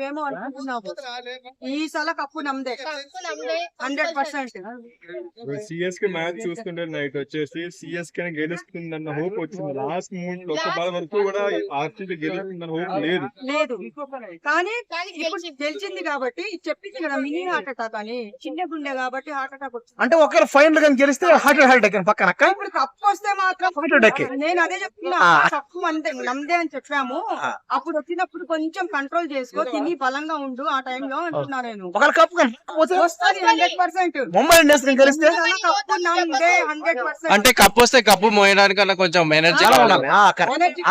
మేము అనుకుంటున్నాము ఈ సల cup నమ్దే. Hundred percent. CSK match చూస్తుంటే నైట్ వచ్చేసి సిఎస్కే గెలుస్తుంది అన్న హోప్ వచ్చింది. లాస్ట్ మూమెంట్ ఒక బాల్ వరకు కూడా ఆర్సీబీ గెలుస్తుందన్న హోప్ లేదు. లేదు. కానీ ఇప్పుడు గెలిచింది. కాబట్టి చెప్పింది కదా మినీ హార్ట్ అటాక్ అని చిన్న గుండె కాబట్టి హార్ట్ అటాక్ వచ్చింది. అంటే ఒకవేళ ఫైనల్ కానీ గెలిస్తే హార్ట్ హార్ట్ అటాక్ పక్కన అక్క? ఇప్పుడు కప్పు వస్తే మాత్రం Heart attack. నేను అదే చెప్తున్నా. కప్పు మందే నమ్దే అని చెప్పాము. అప్పుడు వచ్చినప్పుడు కొంచెం కంట్రోల్ చేసుకో తిని బలంగా ఉండు ఆ టైంలో అంటున్నా నేను. వస్తుంది హండ్రెడ్ పర్సెంట్. కప్పు నమ్దే హండ్రెడ్ పర్సెంట్. అంటే కప్పు వస్తే కప్పు మోయడానికన్నా కొంచెం ఎనర్జీ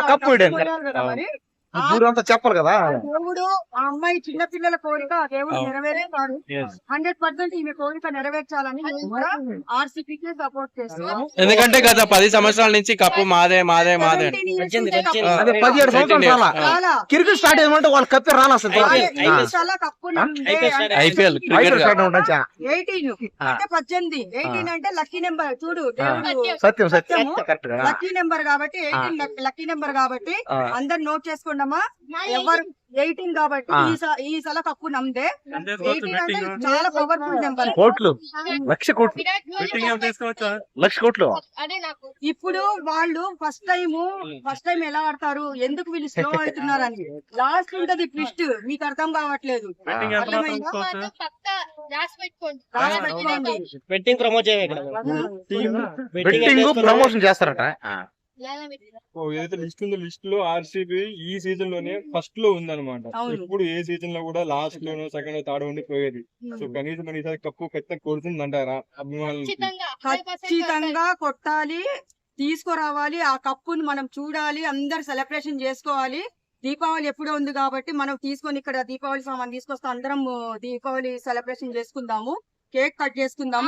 కప్పు ఊరంతా చెప్పాలి కదా. దేవుడు ఆ అమ్మాయి చిన్న పిల్లల కోరిక దేవుడు అవును. నెరవేరేస్తాడు. హండ్రెడ్ పర్సెంట్ ఈమె కోరిక నెరవేర్చాలని ఆర్సీపీకే సపోర్ట్ చేస్తున్నాము ఎందుకంటే గత పది సంవత్సరాల నుంచి కప్పు మాదే మాదే మాదే. 17 years వచ్చింది, ఉంటే వచ్చింది. కప్పు అదే పదిహేడు సంవత్సరాలు. క్రికెట్ స్టార్ట్ అయ్యమంటే వాళ్ళు కప్పే రాను అసలు ఐపీఎల్. 18 అంటే పద్దెనిమిది ఎయిటీన్. అంటే లక్కీ నెంబర్. చూడు సత్యం సత్యం. లక్కీ నెంబర్ కాబట్టి ఎయిటీన్ లక్కీ నెంబర్ కాబట్టి. అందరు నోట్ చేసుకోండమ్మా ఎవరు ఎయిటీన్ కాబట్టి. ఈ స- ఈ సల కప్పు నమ్దే ఎయిటీన్ అంటే చాలా పవర్ఫుల్ నెంబర్ కోట్లు. లక్ష కోట్లు. లక్ష కోట్లు. ఇప్పుడు వాళ్ళు ఫస్ట్ టైం ఫస్ట్ టైం ఎలా ఆడతారు? ఎందుకు వీళ్ళు స్లో అవుతున్నారు అని లాస్ట్ ఉంటది ట్విస్ట్. మీకు అర్థం కావట్లేదు. ప్రమోట్ చేయాలి ఇక్కడ. బెట్టింగ్ ప్రమోషన్ చేస్తారట. ఏదైతే లిస్ట్ ఉందో లిస్ట్లో ఆర్సీబీ ఈ సీజన్లోనే ఫస్ట్లో ఉందన్నమాట. ఇప్పుడు ఏ సీజన్లో కూడా లాస్ట్ లోనో సెకండ్ థర్డ్ ఉండి పోయేది సో కనీసం మన ఈసారి కప్పు ఖచ్చితంగా కొడుతుంది అంటారా అభిమానులు ఖచ్చితంగా కొట్టాలి తీసుకురావాలి ఆ కప్పుని మనం చూడాలి అందరు సెలబ్రేషన్ చేసుకోవాలి. దీపావళి ఎప్పుడో ఉంది కాబట్టి మనం తీసుకొని ఇక్కడ దీపావళి సామాన్ తీసుకొస్తే అందరం దీపావళి సెలబ్రేషన్ చేసుకుందాము. కేక్ కట్ చేసుకుందాము.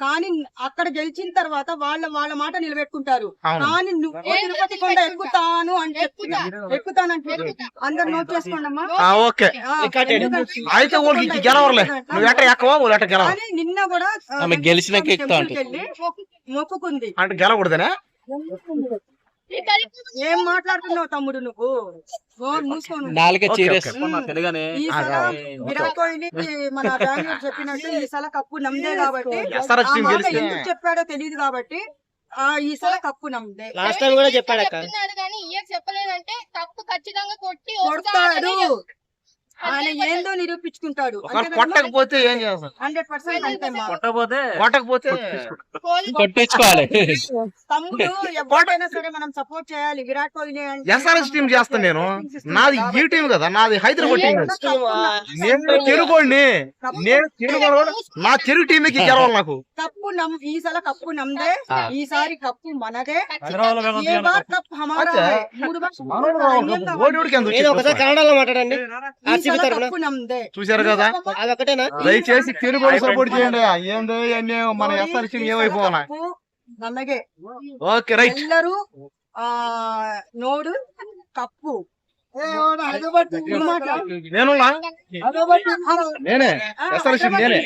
కానీ అక్కడ గెలిచిన తర్వాత వాళ్ళ వాళ్ళ మాట నిలబెట్టుకుంటారు. కానీ నువ్వు తిరుపతి కొండ ఎక్కుతాను అని చెప్తున్నా. ఎక్కుతాను అని చెప్పి అందరు నోట్ చేసుకోండమ్మా. నిన్న కూడా గెలిచినాక మొక్కుకుంది. అంటే ఏం మాట్లాడుతున్నావు తమ్ముడు నువ్వు? విరాట్ కోహ్లీ మన బెంగళూరు చెప్పినట్టు ఈసారి కప్పు నమ్దే కాబట్టి ఎందుకు చెప్పాడో తెలియదు కాబట్టి ఆ ఈసారి కప్పు నమ్దే లాస్ట్ టైం కూడా చెప్పాడు కానీ ఇయర్ చెప్పలేదంటే తప్పు ఖచ్చితంగా కొట్టి కొడతాడు. ఆయన ఏందో నిరూపించుకుంటాడు. కొట్టకపోతే ఏం చేస్తాం హండ్రెడ్ పర్సెంట్ అంతే మా కొట్టకపోతే కొట్టకపోతే కొట్టించుకోవాలి. తమ్ముడు ఎవరికైనా సరే మనం సపోర్ట్ చేయాలి. విరాట్ కోహ్లీ అంటే ఎస్ఆర్ఎస్ టీం చేస్తాను నేను. నాది ఈ టీం కదా. నాది హైదరాబాద్ టీం. నేను తెలుగోడిని నేను తెలుగు నా తెలుగు టీంకి గెలవాలి నాకు. కప్పు నమ్ ఈసారి కప్పు నమ్దే. ఈసారి కప్పు మనదే. ఏ బార్ కప్ హమారా. మూడు బార్ ఒకసారి? కన్నడలో మాట్లాడండి. ఆర్సీబీ ఈసారి తరపున కప్పు నమ్దే చూశారు కదా అదొకటేనా దయచేసి తెలుగు సపోర్ట్ చేయండి ఏందో అన్ని మన SRS team ఏమైపోవాలా cup నన్నగే okay right ಎಲ್ಲರೂ ಆ ನೋಡು ಕಪ್ಪು నేను నేనే ఎస్ఆర్ఎస్ టీం నేనే